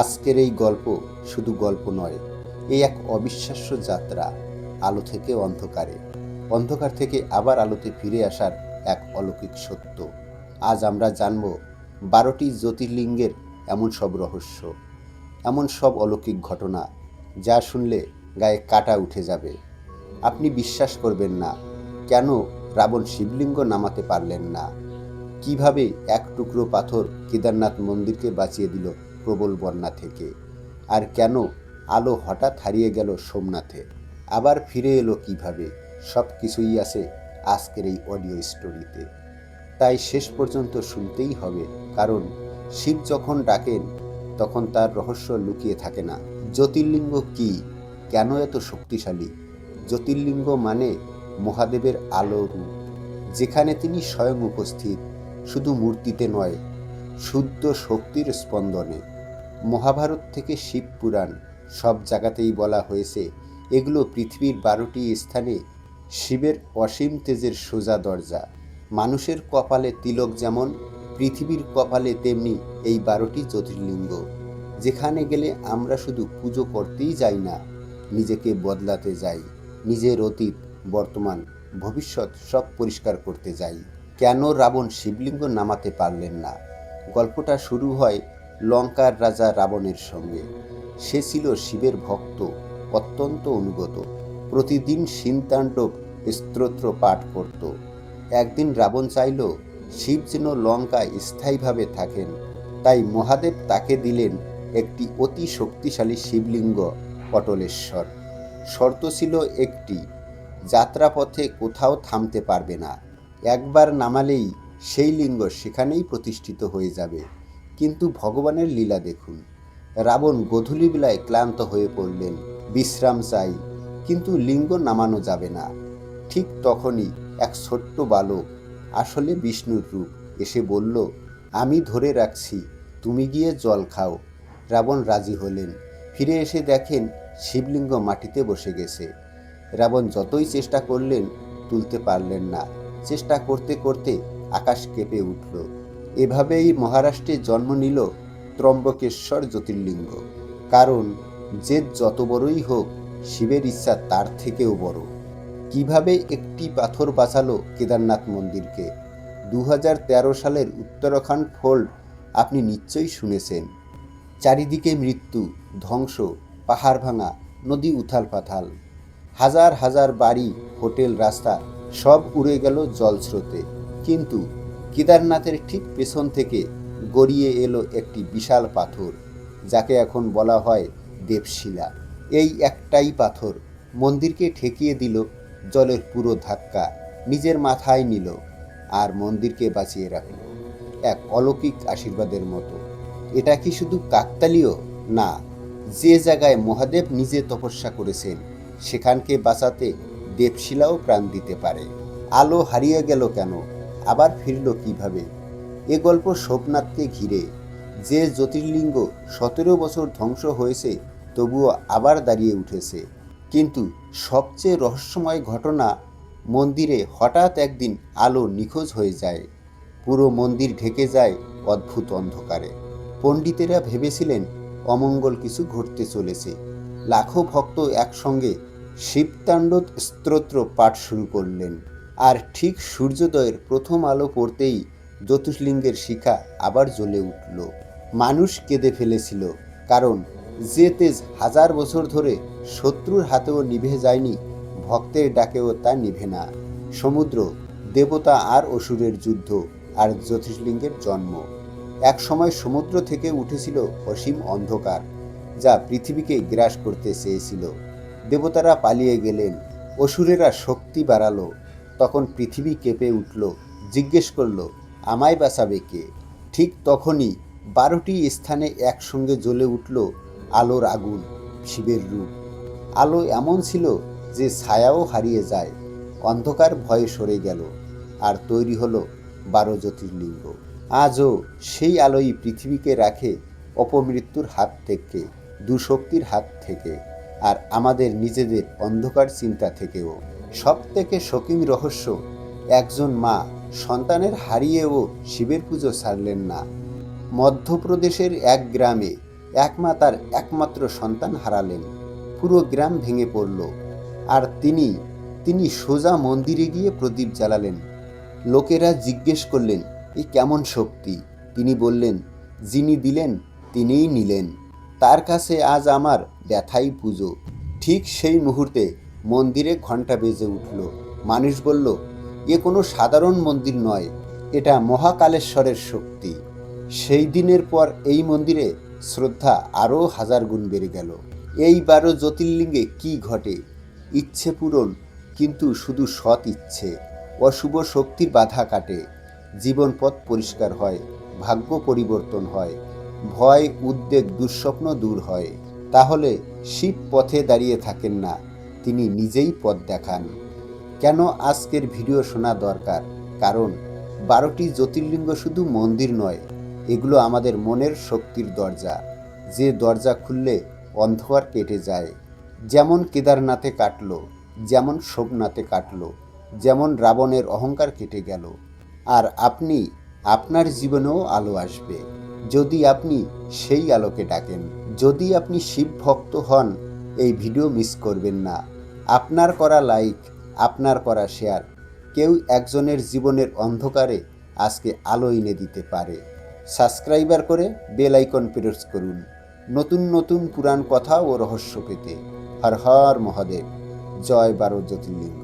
আজকের এই গল্প শুধু গল্প নয়, এই এক অবিশ্বাস্য যাত্রা আলো থেকে অন্ধকারে। অন্ধকার থেকে আবার আলোতে ফিরে আসার এক অলৌকিক সত্য। আজ আমরা জানব বারোটি জ্যোতির্লিঙ্গের এমন সব রহস্য, এমন সব অলৌকিক ঘটনা যা শুনলে গায়ে কাটা উঠে যাবে। আপনি বিশ্বাস করবেন না, কেন রাবণ শিবলিঙ্গ নামাতে পারলেন না? কীভাবে এক টুকরো পাথর কেদারনাথ মন্দিরকে বাঁচিয়ে দিল প্রবল বন্যা থেকে। আর কেন আলো হঠাৎ হারিয়ে গেল সোমনাথে? আবার ফিরে এলো কীভাবে? সব কিছুই আছে আজকের এই অডিও স্টোরিতে তাই শেষ পর্যন্ত শুনতেই হবে, কারণ শিব যখন ডাকেন, তখন তার রহস্য লুকিয়ে থাকে না। জ্যোতির্লিঙ্গ কি? কেন এত শক্তিশালী? জ্যোতির্লিঙ্গ মানে মহাদেবের আলো রূপ, যেখানে তিনি স্বয়ং উপস্থিত, শুধু মূর্তিতে নয়, শুদ্ধ শক্তির স্পন্দনে। মহাভারত থেকে শিব পুরাণ, সব জায়গাতেই বলা হয়েছে, এগুলো পৃথিবীর বারোটি স্থানে শিবের অসীম তেজের সোজা দরজা। মানুষের কপালে তিলক যেমন, পৃথিবীর কপালে তেমনি এই বারোটি জ্যোতির্লিঙ্গ। যেখানে গেলে আমরা শুধু পুজো করতেই যাই না, নিজেকে বদলাতে যাই, নিজের অতীত, বর্তমান, ভবিষ্যৎ সব পরিষ্কার করতে যাই। কেন রাবণ শিবলিঙ্গ নামাতে পারলেন না? গল্পটা শুরু হয় লঙ্কার রাজা রাবণের সঙ্গে। সে ছিল শিবের ভক্ত, অত্যন্ত অনুগত। প্রতিদিন সিনতাণ্ডব স্তোত্র পাঠ করত। একদিন রাবণ চাইল, শিব যেন লঙ্কায় স্থায়ীভাবে থাকেন। তাই মহাদেব তাকে দিলেন একটি অতি শক্তিশালী শিবলিঙ্গ, পটলেশ্বর। শর্ত ছিল একটি, যাত্রাপথে কোথাও থামতে পারবে না। একবার নামালেই সেই লিঙ্গ সেখানেই প্রতিষ্ঠিত হয়ে যাবে। কিন্তু ভগবানের লীলা দেখুন। রাবণ গধূলিবেলায় ক্লান্ত হয়ে পড়লেন, বিশ্রাম চাই, কিন্তু লিঙ্গ নামানো যাবে না। ঠিক তখনই এক ছোট্ট বালক, আসলে বিষ্ণুর রূপ, এসে বলল, আমি ধরে রাখছি, তুমি গিয়ে জল খাও। রাবণ রাজি হলেন, ফিরে এসে দেখেন শিবলিঙ্গ মাটিতে বসে গেছে। রাবণ যতই চেষ্টা করলেন, তুলতে পারলেন না। চেষ্টা করতে করতে আকাশ কেঁপে উঠল। এভাবেই মহারাষ্ট্রে জন্ম নিল ত্রম্বকেশ্বর জ্যোতির্লিঙ্গ। কারণ যে যত বড়ই হোক, শিবের ইচ্ছা তার থেকেও বড়। কীভাবে একটি পাথর বাঁচালো কেদারনাথ মন্দিরকে? দু হাজার তেরো সালের উত্তরাখণ্ড ফোল্ড আপনি নিশ্চয়ই শুনেছেন। চারিদিকে মৃত্যু, ধ্বংস, পাহাড় ভাঙা, নদী উথাল পাথাল। হাজার হাজার বাড়ি, হোটেল, রাস্তা সব উড়ে গেল জলস্রোতে। কিন্তু কেদারনাথের ঠিক পেছন থেকে গড়িয়ে এলো একটি বিশাল পাথর, যাকে এখন বলা হয় দেবশিলা। এই একটাই পাথর মন্দিরকে ঠেকিয়ে দিল, জলের পুরো ধাক্কা নিজের মাথায় নিল আর মন্দিরকে বাঁচিয়ে রাখল। এক অলৌকিক আশীর্বাদের মতো। এটা কি শুধু কাকতালীয়? না, যে জায়গায় মহাদেব নিজে তপস্যা করেছেন, সেখানকে বাঁচাতে দেবশিলাও প্রাণ দিতে পারে। আলো হারিয়ে গেল কেন? আবার ফিরল কীভাবে? এ গল্প সোমনাথকে ঘিরে। যে জ্যোতির্লিঙ্গ সতেরো বছর ধ্বংস হয়েছে, তবুও আবার দাঁড়িয়ে উঠেছে। কিন্তু সবচেয়ে রহস্যময় ঘটনা, মন্দিরে হঠাৎ একদিন আলো নিখোঁজ হয়ে যায়। পুরো মন্দির ঢেকে যায় অদ্ভুত অন্ধকারে। পণ্ডিতেরা ভেবেছিলেন, অমঙ্গল কিছু ঘটতে চলেছে। লাখো ভক্ত একসঙ্গে শিবতাণ্ডব স্তোত্র পাঠ শুরু করলেন। আর ঠিক সূর্যোদয়ের প্রথম আলো পড়তেই জ্যোতির্লিঙ্গের শিখা আবার জ্বলে উঠল। মানুষ কেঁদে ফেলেছিল, কারণ যে তেজ হাজার বছর ধরে শত্রুর হাতেও নিভে যায়নি, ভক্তের ডাকেও তা নিভে না। সমুদ্র, দেবতা আর অসুরের যুদ্ধ আর জ্যোতির্লিঙ্গের জন্ম। এক সময় সমুদ্র থেকে উঠেছিল অসীম অন্ধকার, যা পৃথিবীকে গ্রাস করতে চেয়েছিল। দেবতারা পালিয়ে গেলেন, অসুরেরা শক্তি বাড়ালো তখন পৃথিবী কেঁপে উঠল, জিজ্ঞেস করল, আমায় বাঁচাবে কে? ঠিক তখনই বারোটি স্থানে একসঙ্গে জ্বলে উঠল আলোর আগুন, শিবের রূপ। আলো এমন ছিল যে ছায়াও হারিয়ে যায়, অন্ধকার ভয়ে সরে গেল, আর তৈরি হলো বারো জ্যোতির্লিঙ্গ। আজও সেই আলোই পৃথিবীকে রাখে অপমৃত্যুর হাত থেকে, দুশক্তির হাত থেকে, আর আমাদের নিজেদের অন্ধকার চিন্তা থেকেও। সব থেকে রহস্য, একজন মা সন্তানের হারিয়েও শিবের পুজো ছাড়লেন না। মধ্যপ্রদেশের এক গ্রামে এক মা তার একমাত্র সন্তান হারালেন। পুরো গ্রাম ভেঙে পড়ল। আর তিনি তিনি সোজা মন্দিরে গিয়ে প্রদীপ জ্বালালেন। লোকেরা জিজ্ঞেস করলেন, এ কেমন শক্তি? তিনি বললেন, যিনি দিলেন, তিনিই নিলেন। তার কাছে আজ আমার ব্যথাই পুজো। ঠিক সেই মুহূর্তে মন্দিরে ঘণ্টা বেজে উঠল। মানুষ বলল, এ কোনো সাধারণ মন্দির নয়, এটা মহাকালেশ্বরের শক্তি। সেই দিনের পর এই মন্দিরে শ্রদ্ধা আরও হাজার গুণ বেড়ে গেল। এই বারো জ্যোতির্লিঙ্গে কি ঘটে? ইচ্ছে পূরণ, কিন্তু শুধু সৎ ইচ্ছে। অশুভ শক্তির বাধা কাটে। জীবন পথ পরিষ্কার হয়, ভাগ্য পরিবর্তন হয়, ভয়, উদ্বেগ, দুঃস্বপ্ন দূর হয়। তাহলে শিব পথে দাঁড়িয়ে থাকেন না। তিনি নিজেই পথ দেখান। কেন আজকের ভিডিও শোনা দরকার? কারণ বারোটি জ্যোতির্লিঙ্গ শুধু মন্দির নয়, এগুলো আমাদের মনের শক্তির দরজা। যে দরজা খুললে অন্ধকার কেটে যায়। যেমন কেদারনাথে কাটল, যেমন সোমনাথে কাটল, যেমন রাবণের অহংকার কেটে গেল। আর আপনি, আপনার জীবনেও আলো আসবে। যদি আপনি সেই আলোকে ডাকেন, যদি আপনি শিব ভক্ত হন, এই ভিডিও মিস করবেন না। আপনার করা লাইক, আপনার করা শেয়ার, কেউ একজনের জীবনের অন্ধকারে আজকে আলো এনে দিতে পারে। সাবস্ক্রাইবার করে বেল আইকন প্রেস করুন। নতুন নতুন পুরাণ কথা ও রহস্য পেতে হর হর মহাদেব। জয় বারো জ্যোতির্লিঙ্গ।